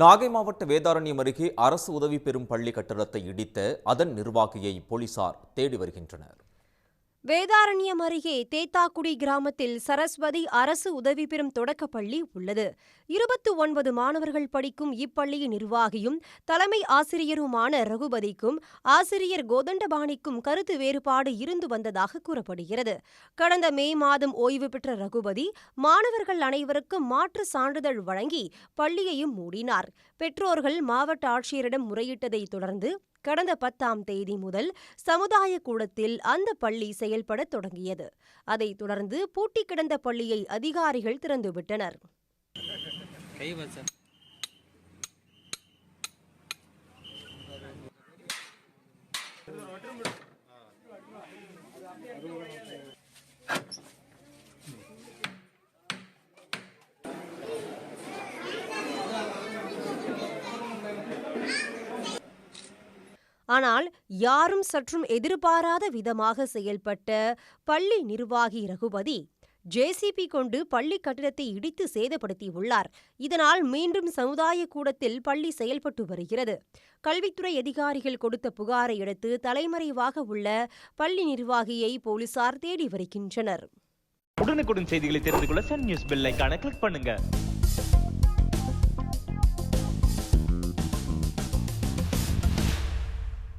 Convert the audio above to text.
நாகை மாவட்ட வேதாரண்யம் அருகே அரசு உதவி பெறும் பள்ளி கட்டடத்தை இடித்த அதன் நிர்வாகியை போலீசார் தேடி வருகின்றனர். வேதாரண்யம் அருகே தேத்தாக்குடி கிராமத்தில் சரஸ்வதி அரசு உதவி பெறும் தொடக்கப்பள்ளி உள்ளது. இருபத்து ஒன்பது மாணவர்கள் படிக்கும் இப்பள்ளியின் நிர்வாகியும் தலைமை ஆசிரியருமான ரகுபதிக்கும் ஆசிரியர் கோதண்டபாணிக்கும் கருத்து வேறுபாடு இருந்து வந்ததாக கூறப்படுகிறது. கடந்த மே மாதம் ஓய்வு பெற்ற ரகுபதி மாணவர்கள் அனைவருக்கும் மாற்று சான்றிதழ் வழங்கி பள்ளியையும் மூடினார். பெற்றோர்கள் மாவட்ட ஆட்சியரிடம் முறையிட்டதை தொடர்ந்து கடந்த பத்தாம் தேதி முதல் சமுதாய கூடத்தில் அந்த பள்ளி செயல்படத் தொடங்கியது அதைத் தொடர்ந்து பூட்டி கிடந்த பள்ளியை அதிகாரிகள் திறந்துவிட்டனர் Thank you. ஆனால் யாரும் சற்றும் எதிர்பாராத விதமாக செயல்பட்ட பள்ளி நிர்வாகி ரகுபதி ஜேசிபி கொண்டு பள்ளி கட்டிடத்தை இடித்து சேதப்படுத்தியுள்ளார். இதனால் மீண்டும் சமுதாய கூடத்தில் பள்ளி செயல்பட்டு வருகிறது. கல்வித்துறை அதிகாரிகள் கொடுத்த புகாரை அடுத்து தலைமறைவாக உள்ள பள்ளி நிர்வாகியை போலீசார் தேடி வருகின்றனர். உடனுக்குடன் செய்திகளை தெரிந்து கொள்ள சன் நியூஸ் பெல் கிளிக் பண்ணுங்க.